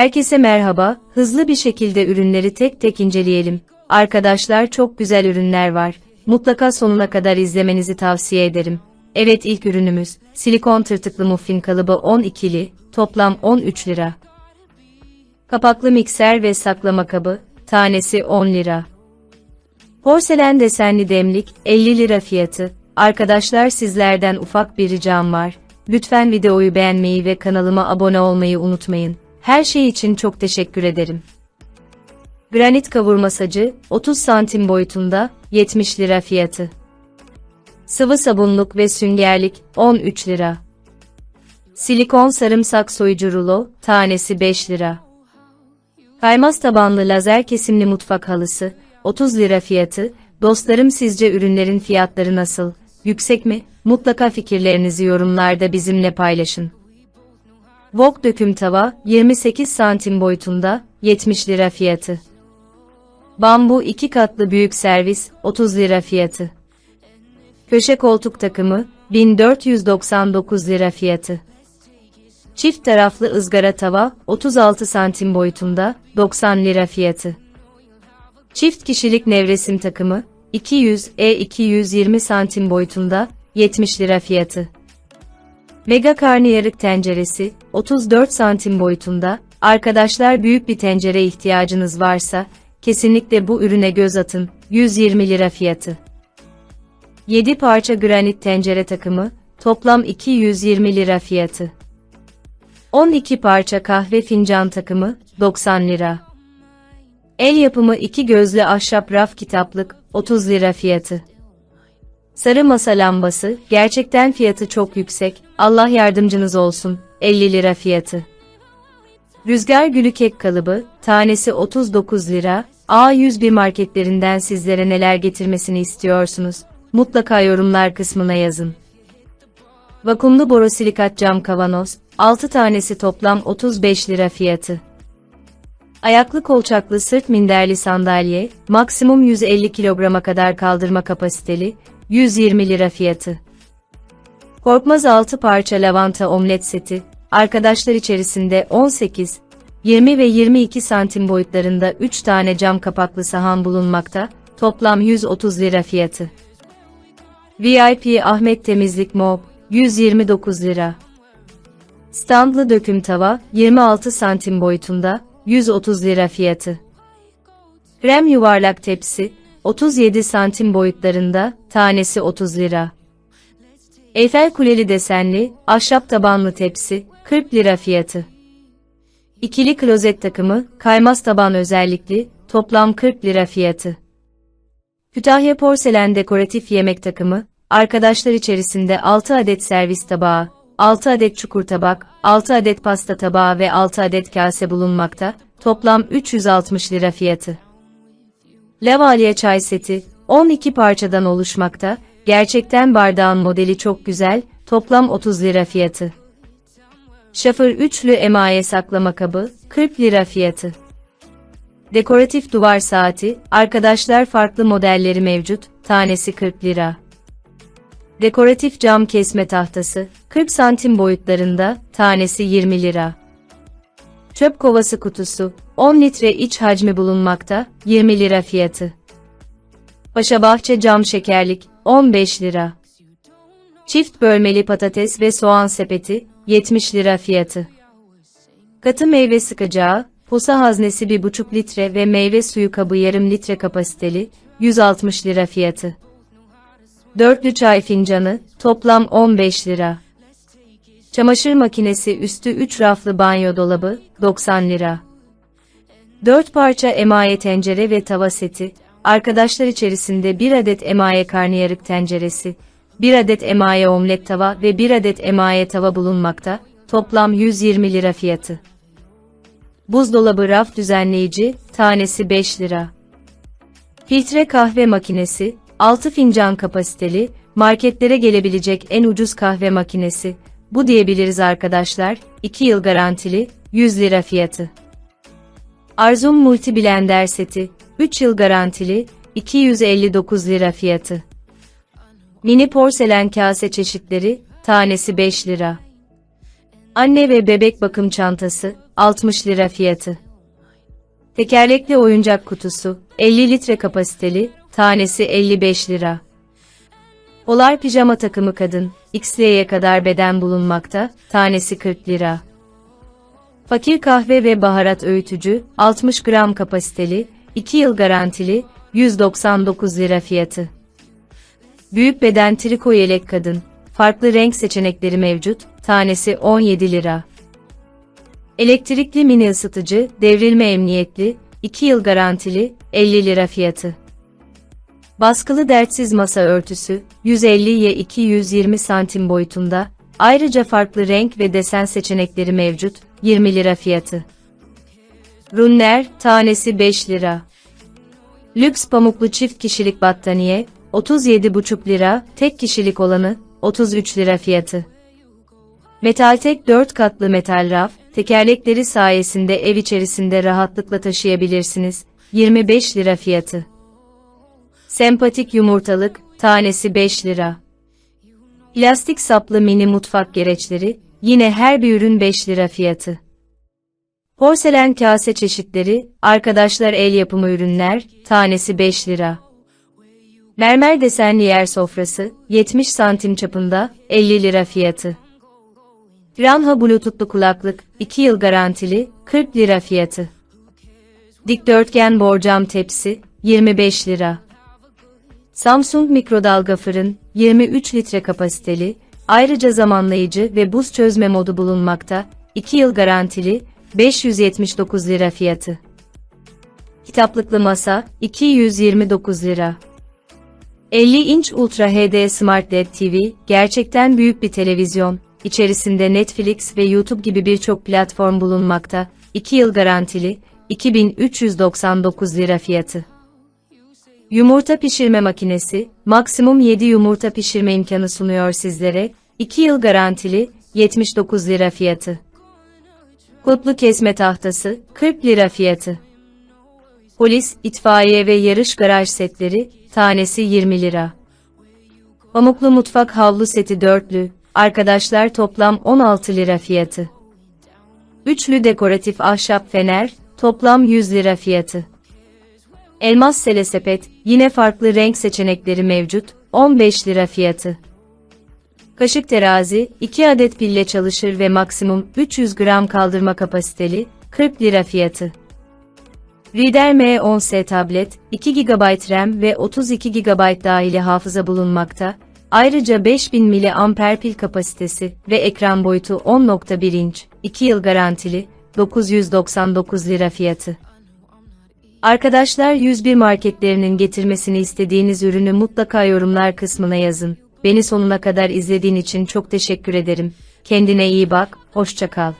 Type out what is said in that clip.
Herkese merhaba, hızlı bir şekilde ürünleri tek tek inceleyelim. Arkadaşlar çok güzel ürünler var. Mutlaka sonuna kadar izlemenizi tavsiye ederim. Evet ilk ürünümüz, silikon tırtıklı muffin kalıbı 12'li, toplam 13 lira. Kapaklı mikser ve saklama kabı, tanesi 10 lira. Porselen desenli demlik, 50 lira fiyatı. Arkadaşlar sizlerden ufak bir ricam var. Lütfen videoyu beğenmeyi ve kanalıma abone olmayı unutmayın. Her şey için çok teşekkür ederim. Granit kavurma sacı, 30 santim boyutunda, 70 lira fiyatı. Sıvı sabunluk ve süngerlik, 13 lira. Silikon sarımsak soyucu rulo, tanesi 5 lira. Kaymaz tabanlı lazer kesimli mutfak halısı, 30 lira fiyatı. Dostlarım sizce ürünlerin fiyatları nasıl? Yüksek mi? Mutlaka fikirlerinizi yorumlarda bizimle paylaşın. Wok döküm tava, 28 santim boyutunda, 70 lira fiyatı. Bambu 2 katlı büyük servis, 30 lira fiyatı. Köşe koltuk takımı, 1499 lira fiyatı. Çift taraflı ızgara tava, 36 santim boyutunda, 90 lira fiyatı. Çift kişilik nevresim takımı, 200 e 220 santim boyutunda, 70 lira fiyatı. Mega karnıyarık tenceresi, 34 santim boyutunda, arkadaşlar büyük bir tencere ihtiyacınız varsa, kesinlikle bu ürüne göz atın, 120 lira fiyatı. 7 parça granit tencere takımı, toplam 220 lira fiyatı. 12 parça kahve fincan takımı, 90 lira. El yapımı iki gözlü ahşap raf kitaplık, 30 lira fiyatı. Sarı masa lambası, gerçekten fiyatı çok yüksek, Allah yardımcınız olsun, 50 lira fiyatı. Rüzgar gülü kek kalıbı, tanesi 39 lira, A101 marketlerinden sizlere neler getirmesini istiyorsunuz, mutlaka yorumlar kısmına yazın. Vakumlu borosilikat cam kavanoz, 6 tanesi toplam 35 lira fiyatı. Ayaklı kolçaklı sırt minderli sandalye, maksimum 150 kilograma kadar kaldırma kapasiteli, 120 lira fiyatı. Korkmaz 6 parça lavanta omlet seti, arkadaşlar içerisinde 18, 20 ve 22 santim boyutlarında 3 tane cam kapaklı sahan bulunmakta, toplam 130 lira fiyatı. VIP Ahmet Temizlik Mob, 129 lira. Standlı döküm tava, 26 santim boyutunda, 130 lira fiyatı. Krem yuvarlak tepsi, 37 santim boyutlarında, tanesi 30 lira. Eyfel Kuleli desenli, ahşap tabanlı tepsi, 40 lira fiyatı. İkili klozet takımı, kaymaz taban özellikli, toplam 40 lira fiyatı. Kütahya porselen dekoratif yemek takımı, arkadaşlar içerisinde 6 adet servis tabağı, 6 adet çukur tabak, 6 adet pasta tabağı ve 6 adet kase bulunmakta, toplam 360 lira fiyatı. Lavaliye çay seti, 12 parçadan oluşmakta, gerçekten bardağın modeli çok güzel, toplam 30 lira fiyatı. Şafır üçlü emaye saklama kabı, 40 lira fiyatı. Dekoratif duvar saati, arkadaşlar farklı modelleri mevcut, tanesi 40 lira. Dekoratif cam kesme tahtası, 40 santim boyutlarında, tanesi 20 lira. Çöp kovası kutusu, 10 litre iç hacmi bulunmakta, 20 lira fiyatı. Paşa Bahçe cam şekerlik, 15 lira. Çift bölmeli patates ve soğan sepeti, 70 lira fiyatı. Katı meyve sıkacağı, posa haznesi 1,5 litre ve meyve suyu kabı yarım litre kapasiteli, 160 lira fiyatı. Dörtlü çay fincanı, toplam 15 lira. Çamaşır makinesi üstü 3 raflı banyo dolabı, 90 lira. 4 parça emaye tencere ve tava seti, arkadaşlar içerisinde 1 adet emaye karnıyarık tenceresi, 1 adet emaye omlet tava ve 1 adet emaye tava bulunmakta, toplam 120 lira fiyatı. Buzdolabı raf düzenleyici, tanesi 5 lira. Filtre kahve makinesi, 6 fincan kapasiteli, marketlere gelebilecek en ucuz kahve makinesi, bu diyebiliriz arkadaşlar, 2 yıl garantili, 100 lira fiyatı. Arzum Multi Blender seti, 3 yıl garantili, 259 lira fiyatı. Mini porselen kase çeşitleri, tanesi 5 lira. Anne ve bebek bakım çantası, 60 lira fiyatı. Tekerlekli oyuncak kutusu, 50 litre kapasiteli, tanesi 55 lira. Polar pijama takımı kadın, XL'ye kadar beden bulunmakta, tanesi 40 lira. Fakir kahve ve baharat öğütücü, 60 gram kapasiteli, 2 yıl garantili, 199 lira fiyatı. Büyük beden triko yelek kadın, farklı renk seçenekleri mevcut, tanesi 17 lira. Elektrikli mini ısıtıcı, devrilme emniyetli, 2 yıl garantili, 50 lira fiyatı. Baskılı dertsiz masa örtüsü, 150'ye 220 santim boyutunda, ayrıca farklı renk ve desen seçenekleri mevcut, 20 lira fiyatı. Runner, tanesi 5 lira. Lüks pamuklu çift kişilik battaniye, 37,5 lira, tek kişilik olanı, 33 lira fiyatı. Metaltek 4 katlı metal raf, tekerlekleri sayesinde ev içerisinde rahatlıkla taşıyabilirsiniz, 25 lira fiyatı. Sempatik yumurtalık, tanesi 5 lira. Plastik saplı mini mutfak gereçleri, yine her bir ürün 5 lira fiyatı. Porselen kase çeşitleri, arkadaşlar el yapımı ürünler, tanesi 5 lira. Mermer desenli yer sofrası, 70 santim çapında, 50 lira fiyatı. Ranha Bluetooth'lu kulaklık, 2 yıl garantili, 40 lira fiyatı. Dikdörtgen borcam tepsi, 25 lira. Samsung mikrodalga fırın, 23 litre kapasiteli, ayrıca zamanlayıcı ve buz çözme modu bulunmakta, 2 yıl garantili, 579 lira fiyatı. Kitaplıklı masa, 229 lira. 50 inç Ultra HD Smart LED TV, gerçekten büyük bir televizyon, içerisinde Netflix ve YouTube gibi birçok platform bulunmakta, 2 yıl garantili, 2399 lira fiyatı. Yumurta pişirme makinesi, maksimum 7 yumurta pişirme imkanı sunuyor sizlere, 2 yıl garantili, 79 lira fiyatı. Kutlu kesme tahtası, 40 lira fiyatı. Polis, itfaiye ve yarış garaj setleri, tanesi 20 lira. Pamuklu mutfak havlu seti dörtlü, arkadaşlar toplam 16 lira fiyatı. Üçlü dekoratif ahşap fener, toplam 100 lira fiyatı. Elmas selesepet, yine farklı renk seçenekleri mevcut, 15 lira fiyatı. Kaşık terazi, 2 adet pille çalışır ve maksimum 300 gram kaldırma kapasiteli, 40 lira fiyatı. Reader M10S tablet, 2 GB RAM ve 32 GB dahili hafıza bulunmakta, ayrıca 5000 mAh pil kapasitesi ve ekran boyutu 10.1 inç, 2 yıl garantili, 999 lira fiyatı. Arkadaşlar 101 marketlerinin getirmesini istediğiniz ürünü mutlaka yorumlar kısmına yazın. Beni sonuna kadar izlediğin için çok teşekkür ederim. Kendine iyi bak, hoşça kal.